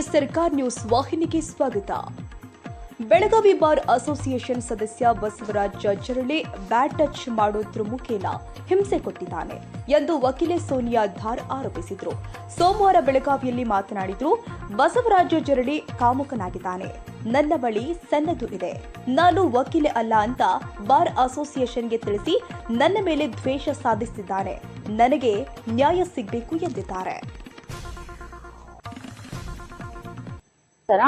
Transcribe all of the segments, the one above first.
ಎಸ್ಆರ್ಕಾರ್ news ವಾಹಿನಿಗೆ ಸ್ವಾಗತ. Belagavi bar association ಸದಸ್ಯ ಬಸವರಾಜ್ ಜರಳೆ ಬ್ಯಾಟ್ ಟಚ್ ಮಾಡೋದ್ರ ಮುಖೇನ ಹಿಂಸೆ ಕೊಟ್ಟಿದ್ದಾನೆ ಎಂದು ವಕೀಲೆ ಸೋನಿಯಾ ಧಾರ್ ಆರೋಪಿಸಿದ್ರು. ಸೋಮವಾರ ಬೆಳಗಾವಿಯಲ್ಲಿ ಮಾತನಾಡಿದ್ರು, ಬಸವರಾಜ ಜರಳಿ ಕಾಮುಕನಾಗಿದ್ದಾನೆ. ನನ್ನ ಬಳಿ ಸನ್ನದು ಇದೆ. ನಾನು ವಕೀಲೆ ಅಲ್ಲ ಅಂತ ಬಾರ್ ಅಸೋಸಿಯೇಷನ್ಗೆ ತಿಳಿಸಿ ನನ್ನ ಮೇಲೆ ದ್ವೇಷ ಸಾಧಿಸಿದ್ದಾನೆ ನನಗೆ ನ್ಯಾಯ ಸಿಗಬೇಕು ಎಂದಿದ್ದಾರೆ. ಸರ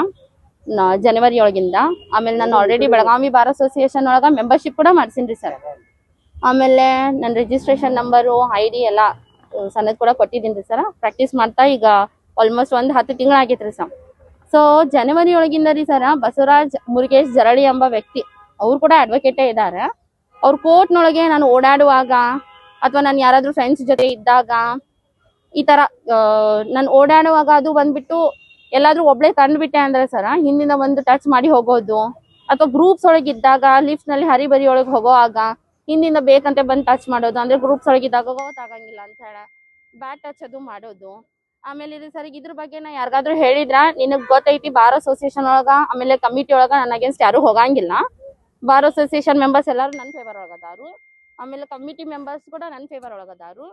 ಜನವರಿ ಒಳಗಿಂದ ಆಮೇಲೆ ನಾನು ಆಲ್ರೆಡಿ ಬೆಳಗಾವಿ ಬಾರ್ ಅಸೋಸಿಯೇಷನ್ ಒಳಗ ಮೆಂಬರ್ಶಿಪ್ ಕೂಡ ಮಾಡ್ಸೀನಿ ಸರ್ ಆಮೇಲೆ ನನ್ನ ರಿಜಿಸ್ಟ್ರೇಷನ್ ನಂಬರು ಐ ಡಿ ಎಲ್ಲ ಅಹ್, ಕೂಡ ಕೊಟ್ಟಿದ್ದೀನಿ ರೀ ಸರ್ ಪ್ರಾಕ್ಟೀಸ್ ಮಾಡ್ತಾ ಈಗ ಆಲ್ಮೋಸ್ಟ್ ಒಂದು ಹತ್ತು ತಿಂಗಳಾಗೈತೆ ರೀ ಸರ್ ಸೊ ಜನವರಿ ಒಳಗಿಂದ ರೀ ಸರ ಬಸವರಾಜ್ ಮುರುಗೇಶ್ ಜರಳಿ ಎಂಬ ವ್ಯಕ್ತಿ ಅವ್ರು ಕೂಡ ಅಡ್ವೊಕೇಟೇ ಇದ್ದಾರೆ ಅವ್ರ ಕೋರ್ಟ್ನೊಳಗೆ ನಾನು ಓಡಾಡುವಾಗ ಅಥವಾ ನಾನು ಯಾರಾದರೂ ಫ್ರೆಂಡ್ಸ್ ಜೊತೆ ಇದ್ದಾಗ ಈ ತರ ನಾನು ಓಡಾಡುವಾಗ ಅದು ಬಂದ್ಬಿಟ್ಟು ಎಲ್ಲಾದ್ರೂ ಒಬ್ಳೆ ಕಂಡ್ಬಿಟ್ಟೆ ಅಂದ್ರೆ ಸರ, ಹಿಂದಿನ ಒಂದು ಟಚ್ ಮಾಡಿ ಹೋಗೋದು. ಅಥವಾ ಗ್ರೂಪ್ಸ್ ಒಳಗೆ ಇದ್ದಾಗ ಲಿಫ್ಟ್ನಲ್ಲಿ ಹರಿಬರಿ ಒಳಗೆ ಹೋಗೋವಾಗ ಹಿಂದಿಂದ ಬೇಕಂತ ಬಂದು ಟಚ್ ಮಾಡೋದು. ಅಂದ್ರೆ ಗ್ರೂಪ್ಸ್ ಒಳಗೆ ಇದ್ದಾಗ ಗೊತ್ತಾಗಂಗಿಲ್ಲ ಅಂತ ಹೇಳ ಬ್ಯಾಟ್ ಟಚ್ ಅದು ಮಾಡೋದು. ಆಮೇಲೆ ಇದು ಸರಿ, ಇದ್ರ ಬಗ್ಗೆ ನಾ ಯಾರಿಗಾದ್ರೂ ಹೇಳಿದ್ರ? ನಿನಗ್ ಗೊತ್ತೈತಿ, ಬಾರ್ ಅಸೋಸಿಯೇಷನ್ ಒಳಗ, ಆಮೇಲೆ ಕಮಿಟಿ ಒಳಗ ನನ್ನ ಅಗೇನ್ಸ್ಟ್ ಯಾರು ಹೋಗಂಗಿಲ್ಲ. ಬಾರ್ ಅಸೋಸಿಯೇಷನ್ ಮೆಂಬರ್ಸ್ ಎಲ್ಲಾರು ನನ್ನ ಫೇವರ್ ಒಳಗದಾರು ಆಮೇಲೆ ಕಮಿಟಿ ಮೆಂಬರ್ಸ್ ಕೂಡ ನನ್ನ ಫೇವರ್ ಒಳಗದಾರು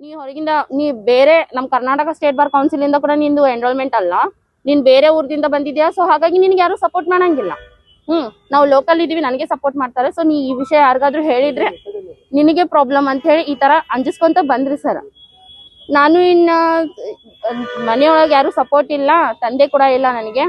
ನೀ ಹೊರಗಿಂದ, ನೀ ಬೇರೆ ನಮ್ ಕರ್ನಾಟಕ ಸ್ಟೇಟ್ ಬಾರ್ ಕೌನ್ಸಿಲ್ ಇಂದ ಕೂಡ ನಿಂದು ಎನ್ರೋಲ್ಮೆಂಟ್ ಅಲ್ಲ. ನೀನ್ ಬೇರೆ ಊರ್ದಿಂದ ಬಂದಿದ್ಯಾ? ಸೊ ಹಾಗಾಗಿ ನಿನ್ಗೆ ಯಾರು ಸಪೋರ್ಟ್ ಮಾಡಂಗಿಲ್ಲ. ಹ್ಮ್, ನಾವು ಲೋಕಲ್ ಇದೀವಿ, ನನಗೆ ಸಪೋರ್ಟ್ ಮಾಡ್ತಾರೆ. ಸೊ ನೀ ಈ ವಿಷಯ ಯಾರಿಗಾದ್ರೂ ಹೇಳಿದ್ರೆ ನಿನಗೆ ಪ್ರಾಬ್ಲಮ್ ಅಂತ ಹೇಳಿ ಈ ತರ ಅಂಜಿಸ್ಕೊಂತ ಬಂದ್ರಿ ಸರ್ ನಾನು ಇನ್ನ, ಮನೆಯೊಳಗೆ ಯಾರು ಸಪೋರ್ಟ್ ಇಲ್ಲ, ತಂದೆ ಕೂಡ ಇಲ್ಲ ನನಗೆ.